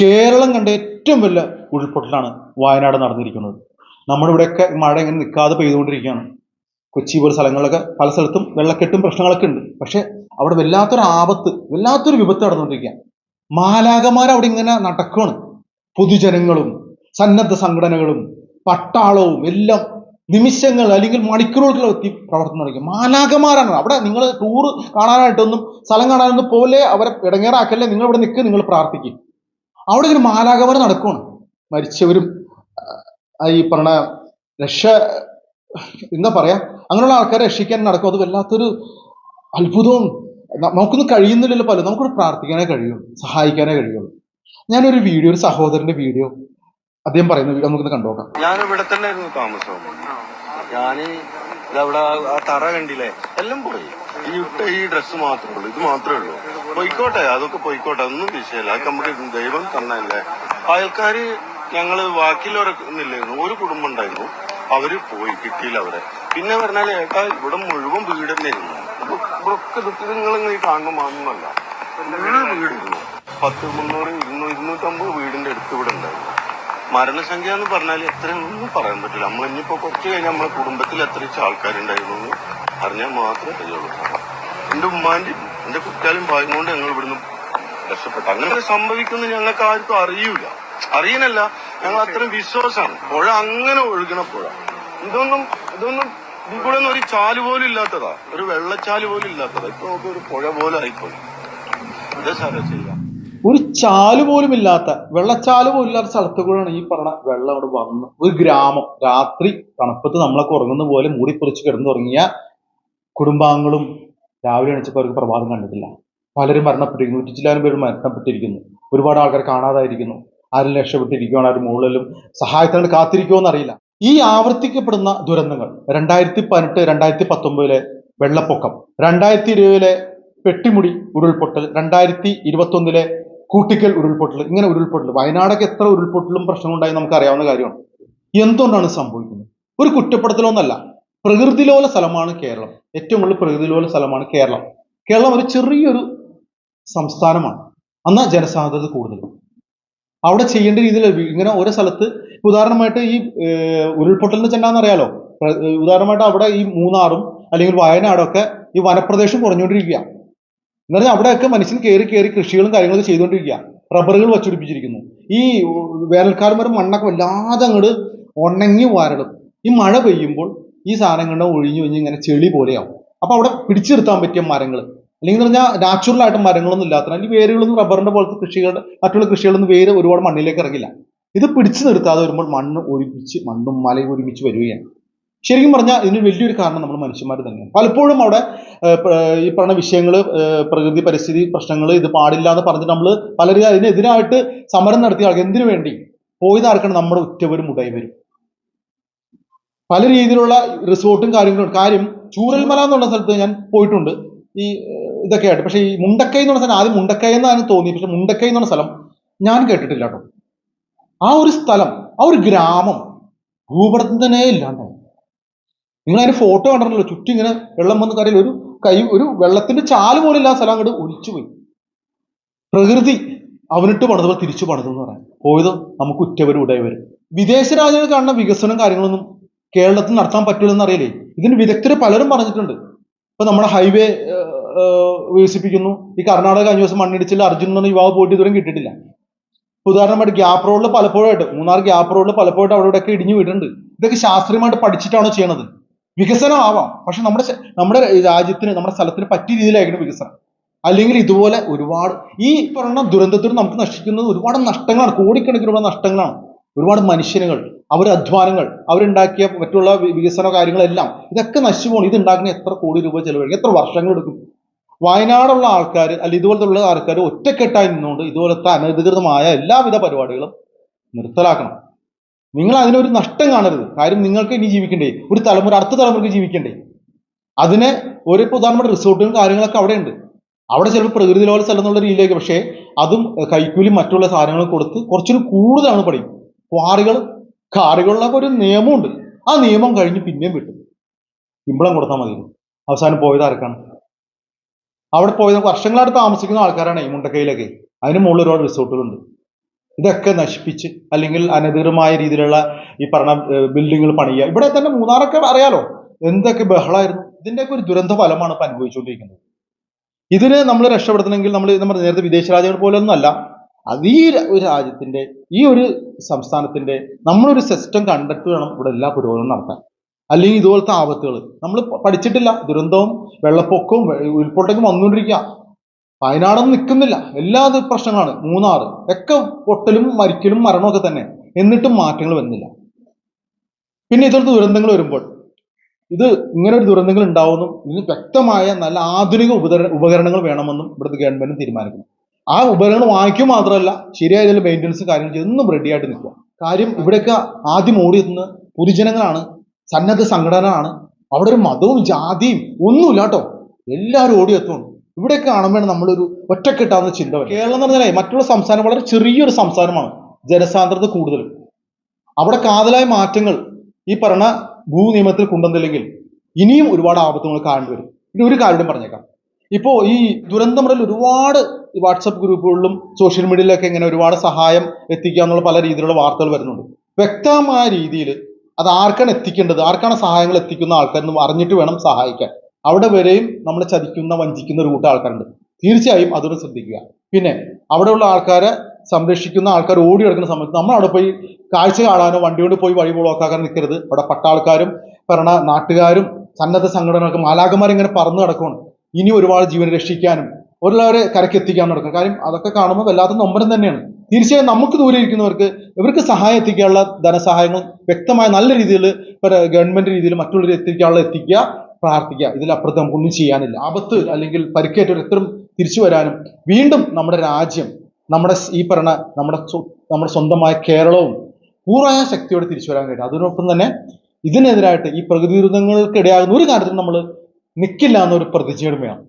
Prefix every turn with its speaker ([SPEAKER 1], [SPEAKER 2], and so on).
[SPEAKER 1] കേരളം കണ്ട ഏറ്റവും വലിയ ഉരുൾപൊട്ടലാണ് വയനാട് നടന്നിരിക്കുന്നത്. നമ്മുടെ ഇവിടെയൊക്കെ മഴ ഇങ്ങനെ നിൽക്കാതെ പെയ്തുകൊണ്ടിരിക്കുകയാണ്. കൊച്ചി പോലെ സ്ഥലങ്ങളിലൊക്കെ പല സ്ഥലത്തും വെള്ളക്കെട്ടും പ്രശ്നങ്ങളൊക്കെ ഉണ്ട്. പക്ഷെ അവിടെ വല്ലാത്തൊരു ആപത്ത് വല്ലാത്തൊരു വിപത്ത് നടന്നുകൊണ്ടിരിക്കുക മാലാകമാർ അവിടെ ഇങ്ങനെ നടക്കുകയാണ് പൊതുജനങ്ങളും സന്നദ്ധ സംഘടനകളും പട്ടാളവും എല്ലാം നിമിഷങ്ങൾ അല്ലെങ്കിൽ മണിക്കൂറുകൾ എത്തി പ്രവർത്തനം നടക്കും മാലാകമാരാണ് അവിടെ നിങ്ങൾ ടൂർ കാണാനായിട്ടൊന്നും സ്ഥലം കാണാനൊന്നും പോലെ അവരെ ഇടങ്ങേറാക്കല്ലേ. നിങ്ങൾ ഇവിടെ നിൽക്കുക നിങ്ങൾ പ്രാർത്ഥിക്കും. അവിടെ ഒരു മാലാകമനം നടക്കുകയാണ് മരിച്ചവരും ഈ പറഞ്ഞ രക്ഷ എന്താ പറയാ അങ്ങനെയുള്ള ആൾക്കാരെ രക്ഷിക്കാൻ നടക്കും. അത് വല്ലാത്തൊരു അത്ഭുതവും നമുക്കൊന്നും കഴിയുന്നില്ലല്ലോ പല നമുക്കൊരു പ്രാർത്ഥിക്കാനേ കഴിയുള്ളൂ സഹായിക്കാനേ കഴിയുള്ളൂ. ഞാനൊരു വീഡിയോ ഒരു സഹോദരന്റെ വീഡിയോ അദ്ദേഹം പറയുന്ന വീഡിയോ നമുക്കൊന്ന് കണ്ടുനോക്കാം
[SPEAKER 2] ഞാൻ ഇവിടെ തന്നെ ആയിരുന്നു താമസം ഞാൻ ഇതവിടെ ആ- തറ കണ്ടില്ലേ? എല്ലാം പോയി. ഈ ഇട്ട ഈ ഡ്രസ്സ് മാത്രമേ ഉള്ളൂ. ഇത് മാത്രമേ ഉള്ളൂ. പോയിക്കോട്ടെ അതൊക്കെ പോയിക്കോട്ടെ ഒന്നും വിഷയമല്ല. അതൊക്കെ നമ്മുടെ ദൈവം തന്നല്ലേ അയൽക്കാര് ഞങ്ങൾ വാക്കിലൊരക്കുന്നില്ലായിരുന്നു ഒരു കുടുംബം ഉണ്ടായിരുന്നു. അവർ പോയി കിട്ടിയില്ല അവരെ. പിന്നെ പറഞ്ഞാൽ ഏട്ടാ ഇവിടെ മുഴുവൻ വീട് തന്നെയായിരുന്നു ഇവിടൊക്കെ നിങ്ങൾ ഇങ്ങനെ കാണുന്ന മാത്രമല്ല വീട് പത്ത് മുന്നൂറ് ഇരുന്നൂറ് ഇരുന്നൂറ്റമ്പത് വീടിന്റെ അടുത്ത് ഇവിടെ ഉണ്ടായിരുന്നു. മരണസംഖ്യ എന്ന് പറഞ്ഞാൽ എത്രയൊന്നും പറയാൻ പറ്റില്ല. നമ്മൾ ഇനിയിപ്പോ കുറച്ച് കഴിഞ്ഞാൽ നമ്മളെ കുടുംബത്തിൽ എത്ര ആൾക്കാരുണ്ടായിരുന്നു എന്ന് അറിഞ്ഞാൽ മാത്രമേ കഴിയുള്ളൂ എന്റെ ഉമ്മാന്റെ എന്റെ കുറ്റാലും ഭാഗ്യം കൊണ്ട് ഞങ്ങൾ ഇവിടുന്ന് രക്ഷപ്പെട്ടു. അങ്ങനെ സംഭവിക്കുന്നത് ഞങ്ങൾക്ക് ആർക്കും അറിയൂല. അറിയണല്ല ഞങ്ങൾ അത്രയും വിശ്വാസമാണ്. പുഴ അങ്ങനെ ഒഴുകണ പുഴ. ഇതൊന്നും ഇതൊന്നും ഇവിടെ ഒരു ചാൽ പോലും ഇല്ലാത്തതാ. ഒരു വെള്ളച്ചാൽ പോലും ഇല്ലാത്തതാ. ഇപ്പൊ നമുക്ക് ഒരു പുഴ പോലെ ആയിപ്പോയി. എന്താ സാറേ
[SPEAKER 1] ഒരു ചാൽ പോലും ഇല്ലാത്ത വെള്ളച്ചാൽ പോലും ഇല്ലാത്ത സ്ഥലത്ത് കൂടെയാണ് ഈ പറഞ്ഞ വെള്ളം അവിടെ വന്ന് ഒരു ഗ്രാമം. രാത്രി തണുപ്പത്ത് നമ്മളൊക്കെ ഉറങ്ങുന്ന പോലെ മൂടിപ്പൊറിച്ച് കിടന്നുറങ്ങിയ കുടുംബാംഗങ്ങളും രാവിലെ എണീച്ചപ്പോൾ അവർക്ക് പ്രഭാതം കണ്ടിട്ടില്ല. പലരും മരണപ്പെട്ടിരിക്കുന്നു. ചുറ്റിലാനും പേര് മരണപ്പെട്ടിരിക്കുന്നു. ഒരുപാട് ആൾക്കാർ കാണാതായിരിക്കുന്നു. ആരും രക്ഷപ്പെട്ടിരിക്കുകയാണ് ആരും മുകളിലും സഹായത്തിനായിട്ട് കാത്തിരിക്കുമോ എന്നറിയില്ല ഈ ആവർത്തിക്കപ്പെടുന്ന ദുരന്തങ്ങൾ രണ്ടായിരത്തി പതിനെട്ട് രണ്ടായിരത്തി പത്തൊമ്പതിലെ വെള്ളപ്പൊക്കം രണ്ടായിരത്തി ഇരുപതിലെ പെട്ടിമുടി ഉരുൾപൊട്ടൽ രണ്ടായിരത്തി ഇരുപത്തൊന്നിലെ കൂട്ടിക്കൽ ഉരുൾപൊട്ടൽ ഇങ്ങനെ ഉരുൾപൊട്ടൽ. വയനാടൊക്കെ എത്ര ഉരുൾപൊട്ടലും പ്രശ്നമുണ്ടായി നമുക്ക് അറിയാവുന്ന കാര്യമാണ്. എന്തുകൊണ്ടാണ് സംഭവിക്കുന്നത്? ഒരു കുറ്റപ്പെടുത്തലൊന്നല്ല. പ്രകൃതിലോല സ്ഥലമാണ് കേരളം. ഏറ്റവും കൂടുതൽ പ്രകൃതിലോല സ്ഥലമാണ് കേരളം. കേരളം ഒരു ചെറിയൊരു സംസ്ഥാനമാണ്. എന്നാൽ ജനസാന്ദ്രത കൂടുതൽ. അവിടെ ചെയ്യേണ്ട രീതിയിൽ ഇങ്ങനെ ഓരോ സ്ഥലത്ത് ഉദാഹരണമായിട്ട് ഈ ഉരുൾപൊട്ടലിന് ചെന്നാന്ന് അറിയാലോ? ഉദാഹരണമായിട്ട് അവിടെ ഈ മൂന്നാറും അല്ലെങ്കിൽ വയനാടൊക്കെ ഈ വനപ്രദേശം കുറഞ്ഞുകൊണ്ടിരിക്കുക എന്ന് പറഞ്ഞാൽ അവിടെയൊക്കെ മനുഷ്യൻ കയറി കയറി കൃഷികളും കാര്യങ്ങളൊക്കെ ചെയ്തുകൊണ്ടിരിക്കുക. റബ്ബറുകൾ വച്ചുപിടിപ്പിച്ചിരിക്കുന്നു. ഈ വേനൽക്കാലം വരെ മണ്ണൊക്കെ വല്ലാതെ അങ്ങോട്ട് ഉണങ്ങി വരളും ഈ മഴ പെയ്യുമ്പോൾ ഈ സാധനങ്ങളുടെ ഒഴിഞ്ഞു ഒഴിഞ്ഞ് ഇങ്ങനെ ചെളി പോലെയാവും. അപ്പൊ അവിടെ പിടിച്ചു നിർത്താൻ പറ്റിയ മരങ്ങൾ അല്ലെങ്കിൽ പറഞ്ഞാൽ നാച്ചുറൽ ആയിട്ട് മരങ്ങളൊന്നും ഇല്ലാത്ത അല്ലെങ്കിൽ വേരുകളൊന്നും റബ്ബറിന്റെ പോലത്തെ കൃഷികളുടെ മറ്റുള്ള കൃഷികളൊന്നും വേര് ഒരുപാട് മണ്ണിലേക്ക് ഇറങ്ങില്ല. ഇത് പിടിച്ചു നിർത്താതെ വരുമ്പോൾ മണ്ണ് ഒരുമിച്ച് മണ്ണും മലയും ഒരുമിച്ച് വരികയാണ്. ശരിക്കും പറഞ്ഞാൽ ഇതിന് വലിയൊരു കാരണം നമ്മൾ മനുഷ്യന്മാർ തന്നെയാണ്. പലപ്പോഴും അവിടെ ഈ പറഞ്ഞ വിഷയങ്ങൾ പ്രകൃതി പരിസ്ഥിതി പ്രശ്നങ്ങൾ ഇത് പാടില്ല എന്ന് പറഞ്ഞിട്ട് നമ്മൾ പലരും അതിനെതിരായിട്ട് സമരം നടത്തിയ ആൾക്ക് എന്തിനു വേണ്ടി? പോയി നടക്കണം നമ്മുടെ ഉറ്റവരും ഉടയവരും. പല രീതിയിലുള്ള റിസോർട്ടും കാര്യങ്ങളും കാര്യം ചൂരൽമല എന്നുള്ള സ്ഥലത്ത് ഞാൻ പോയിട്ടുണ്ട്. ഈ ഇതൊക്കെ ആയിട്ട്. പക്ഷേ ഈ മുണ്ടക്കൈ എന്ന് പറഞ്ഞ സ്ഥലം ആദ്യം മുണ്ടക്കൈ എന്നാണ് തോന്നി പക്ഷെ മുണ്ടക്കൈ എന്ന് പറഞ്ഞ സ്ഥലം ഞാൻ കേട്ടിട്ടില്ല കേട്ടോ. ആ ഒരു സ്ഥലം ആ ഒരു ഗ്രാമം ഭൂപടത്തിൽ തന്നെ ഇല്ലാണ്ടായി. നിങ്ങൾ അതിന് ഫോട്ടോ കണ്ടിട്ടുണ്ടല്ലോ ചുറ്റും ഇങ്ങനെ വെള്ളം വന്ന് കരയിൽ ഒരു കൈ ഒരു വെള്ളത്തിന്റെ ചാൽ പോലും ഇല്ലാത്ത സ്ഥലം അങ്ങോട്ട് ഒലിച്ചുപോയി പ്രകൃതി അവനിട്ട് പണിതപ്പോൾ തിരിച്ചു പണിതു എന്ന് പറയാം. പോയത് നമുക്ക് ഉറ്റവരും ഉടയവരും വിദേശ രാജ്യങ്ങൾ കാണുന്ന വികസനം കാര്യങ്ങളൊന്നും കേരളത്തിൽ നടത്താൻ പറ്റില്ലെന്ന് അറിയില്ലേ? ഇതിന് വിദഗ്ധര് പലരും പറഞ്ഞിട്ടുണ്ട്. ഇപ്പൊ നമ്മുടെ ഹൈവേ വികസിപ്പിക്കുന്നു. ഈ കർണാടക കഴിഞ്ഞ ദിവസം മണ്ണിടിച്ചിൽ അർജുൻ എന്ന യുവാവ് പോയിട്ട് ഇതുവരെയും കിട്ടിയിട്ടില്ല. ഉദാഹരണമായിട്ട് ഗ്യാപ്പ് റോഡിൽ പലപ്പോഴായിട്ട് മൂന്നാർ ഗ്യാപ്പ് റോഡിൽ പലപ്പോഴായിട്ട് അവിടെ ഇടിഞ്ഞു വീടുണ്ട് ഇതൊക്കെ ശാസ്ത്രീയമായിട്ട് പഠിച്ചിട്ടാണോ ചെയ്യണത്? വികസനം ആവാം പക്ഷെ നമ്മുടെ നമ്മുടെ രാജ്യത്തിന് നമ്മുടെ സ്ഥലത്തിന് പറ്റിയ രീതിയിലായിരിക്കണം വികസനം. അല്ലെങ്കിൽ ഇതുപോലെ ഒരുപാട് ഈ പറഞ്ഞ ദുരന്തത്തിൽ നമുക്ക് നശിക്കുന്നത് ഒരുപാട് നഷ്ടങ്ങളാണ്. കോടിക്കണക്കിനുള്ള നഷ്ടങ്ങളാണ്. ഒരുപാട് മനുഷ്യനുകൾ അവരുടെ അധ്വാനങ്ങൾ അവരുണ്ടാക്കിയ മറ്റുള്ള വികസന കാര്യങ്ങളെല്ലാം ഇതൊക്കെ നശിച്ചു പോകണം ഇതുണ്ടാക്കുന്ന എത്ര കോടി രൂപ ചെലവഴിക്കും? എത്ര വർഷങ്ങൾ എടുക്കും? വയനാടുള്ള ആൾക്കാർ അല്ല ഇതുപോലത്തെ ആൾക്കാർ ഒറ്റക്കെട്ടായി നിന്നുകൊണ്ട് ഇതുപോലത്തെ അനധികൃതമായ എല്ലാവിധ പരിപാടികളും നിർത്തലാക്കണം. നിങ്ങൾ അതിനൊരു നഷ്ടം കാണരുത്. കാര്യം നിങ്ങൾക്ക് ഇനി ജീവിക്കണ്ടേ? ഒരു തലമുറ അടുത്ത തലമുറയ്ക്ക് ജീവിക്കണ്ടേ? അതിന് ഒരു ഉദാഹരണം റിസോർട്ടുകളും കാര്യങ്ങളൊക്കെ അവിടെ ഉണ്ട് അവിടെ ചിലപ്പോൾ പ്രകൃതി ലോല സ്ഥലം എന്നുള്ള രീതിയിലേക്ക് പക്ഷേ അതും കൈക്കൂലി മറ്റുള്ള സാധനങ്ങൾ കൊടുത്ത് കുറച്ചൊരു കൂടുതലാണ് പണി. ക്വാറികൾ കാറുകളിലൊക്കെ ഒരു നിയമമുണ്ട്. ആ നിയമം കഴിഞ്ഞ് പിന്നെയും വിട്ടു. ശമ്പളം കൊടുത്താൽ മതി. അവസാനം പോയത് ആർക്കാണ്? അവിടെ പോയത് വർഷങ്ങളായിട്ട് താമസിക്കുന്ന ആൾക്കാരാണ് ഈ മുണ്ടക്കൈയിലൊക്കെ. അതിന് മുകളിൽ ഒരുപാട് റിസോർട്ടുകളുണ്ട്. ഇതൊക്കെ നശിപ്പിച്ച് അല്ലെങ്കിൽ അനധികൃതമായ രീതിയിലുള്ള ഈ പറഞ്ഞ ബിൽഡിങ്ങുകൾ പണിയുക. ഇവിടെ തന്നെ മൂന്നാറൊക്കെ അറിയാലോ? എന്തൊക്കെ ബഹളമായിരുന്നു ഇതിന്റെയൊക്കെ ഒരു ദുരന്ത ഫലമാണ് ഇപ്പൊ അനുഭവിച്ചുകൊണ്ടിരിക്കുന്നത്. ഇതിന് നമ്മൾ രക്ഷപ്പെടുത്തണമെങ്കിൽ നമ്മൾ നമ്മൾ നേരത്തെ വിദേശ രാജ്യങ്ങൾ പോലൊന്നും അല്ല. അത് ഈ ഒരു രാജ്യത്തിന്റെ ഈ ഒരു സംസ്ഥാനത്തിന്റെ നമ്മളൊരു സിസ്റ്റം കണ്ടെത്തി വേണം ഇവിടെ എല്ലാ പുരോഗമനം നടത്താൻ. അല്ലെങ്കിൽ ഇതുപോലത്തെ ആപത്തുകൾ. നമ്മൾ പഠിച്ചിട്ടില്ല. ദുരന്തവും വെള്ളപ്പൊക്കവും ഉരുൾപൊട്ടലും വന്നുകൊണ്ടിരിക്കുക. വയനാടൊന്നും നിൽക്കുന്നില്ല. എല്ലാ പ്രശ്നങ്ങളാണ്. മൂന്നാർ ഒക്കെ പൊട്ടലും മരിക്കലും മരണമൊക്കെ തന്നെ. എന്നിട്ടും മാറ്റങ്ങൾ വരുന്നില്ല. പിന്നെ ഇതൊരു ദുരന്തങ്ങൾ വരുമ്പോൾ ഇത് ഇങ്ങനെ ഒരു ദുരന്തങ്ങൾ ഉണ്ടാവുമെന്നും ഇതിന് വ്യക്തമായ നല്ല ആധുനിക ഉപകര ഉപകരണങ്ങൾ വേണമെന്നും ഇവിടുത്തെ ഗവൺമെന്റ് തീരുമാനിക്കുന്നു. ആ ഉപകരണങ്ങൾ വാങ്ങിക്കുക മാത്രമല്ല ശരിയായ ഇതിൽ മെയിന്റനൻസ് കാര്യങ്ങൾ ചെയ്തൊന്നും റെഡി ആയിട്ട് നിൽക്കുക. കാര്യം ഇവിടെയൊക്കെ ആദ്യം ഓടിയെത്തുന്നത് പൊതുജനങ്ങളാണ് സന്നദ്ധ സംഘടനകളാണ്. അവിടെ ഒരു മതവും ജാതിയും ഒന്നുമില്ല കേട്ടോ എല്ലാവരും ഓടിയെത്തുന്നു ഇവിടെയൊക്കെ കാണുമ്പോൾ നമ്മളൊരു ഒറ്റക്കെട്ടാവുന്ന ചിന്ത കേരളം എന്ന് പറഞ്ഞാലേ മറ്റുള്ള സംസ്ഥാനം വളരെ ചെറിയൊരു സംസ്ഥാനമാണ്. ജനസാന്ദ്രത കൂടുതൽ. അവിടെ കാതലായ മാറ്റങ്ങൾ ഈ പറഞ്ഞ ഭൂനിയമത്തിൽ കൊണ്ടുവന്നില്ലെങ്കിൽ ഇനിയും ഒരുപാട് ആപത്തുകൾ കാണേണ്ടി വരും. ഇനി ഒരു കാര്യം പറഞ്ഞേക്കാം. ഇപ്പോൾ ഈ ദുരന്തം മുതൽ ഒരുപാട് വാട്സപ്പ് ഗ്രൂപ്പുകളിലും സോഷ്യൽ മീഡിയയിലൊക്കെ ഇങ്ങനെ ഒരുപാട് സഹായം എത്തിക്കുക എന്നുള്ള പല രീതിയിലുള്ള വാർത്തകൾ വരുന്നുണ്ട്. വ്യക്തമായ രീതിയിൽ അത് ആർക്കാണ് എത്തിക്കേണ്ടത്? ആർക്കാണ് സഹായങ്ങൾ എത്തിക്കുന്ന ആൾക്കാരെന്ന് അറിഞ്ഞിട്ട് വേണം സഹായിക്കാൻ. അവിടെ വരെയും നമ്മളെ ചതിക്കുന്ന വഞ്ചിക്കുന്ന കൂട്ടം ആൾക്കാരുണ്ട്. തീർച്ചയായും അതൊന്ന് ശ്രദ്ധിക്കുക. പിന്നെ അവിടെയുള്ള ആൾക്കാരെ സംരക്ഷിക്കുന്ന ആൾക്കാർ ഓടി കിടക്കുന്ന സമയത്ത് നമ്മൾ അവിടെ പോയി കാഴ്ച കാണാനോ വണ്ടി കൊണ്ട് പോയി വഴി ബ്ലോക്കാക്കാൻ നിൽക്കരുത് അവിടെ പട്ടാൾക്കാരും ഭരണ നാട്ടുകാരും സന്നദ്ധ സംഘടനകൾക്കും മാലാകന്മാർ ഇങ്ങനെ പറന്നു കിടക്കുകയാണ് ഇനി ഒരുപാട് ജീവൻ രക്ഷിക്കാനും ഒരുള്ളവരെ കരയ്ക്ക് എത്തിക്കാനും നടക്കും കാര്യം അതൊക്കെ കാണുമ്പോൾ വല്ലാത്ത നൊമ്പരം തന്നെയാണ്. തീർച്ചയായും നമുക്ക് ദൂരെ ഇരിക്കുന്നവർക്ക് ഇവർക്ക് സഹായം എത്തിക്കാനുള്ള ധനസഹായങ്ങൾ വ്യക്തമായ നല്ല രീതിയിൽ ഗവൺമെന്റ് രീതിയിൽ മറ്റുള്ളവരെ എത്തിക്കാനുള്ള എത്തിക്കുക. പ്രാർത്ഥിക്കുക. ഇതിലപ്പുറത്ത് നമുക്കൊന്നും ചെയ്യാനില്ല. ആപത്ത് അല്ലെങ്കിൽ പരിക്കേറ്റവർ എത്രയും തിരിച്ചു വരാനും വീണ്ടും നമ്മുടെ രാജ്യം നമ്മുടെ ഈ പറഞ്ഞ നമ്മുടെ നമ്മുടെ സ്വന്തമായ കേരളവും പൂർണമായ ശക്തിയോടെ തിരിച്ചു വരാൻ കഴിയും. അതിനൊപ്പം തന്നെ ഇതിനെതിരായിട്ട് ഈ പ്രകൃതി ദുരന്തങ്ങൾക്ക് ഇടയാകുന്ന ഒരു കാര്യത്തിൽ നമ്മൾ നിൽക്കില്ല എന്നൊരു പ്രതിജ്ഞയും വേണം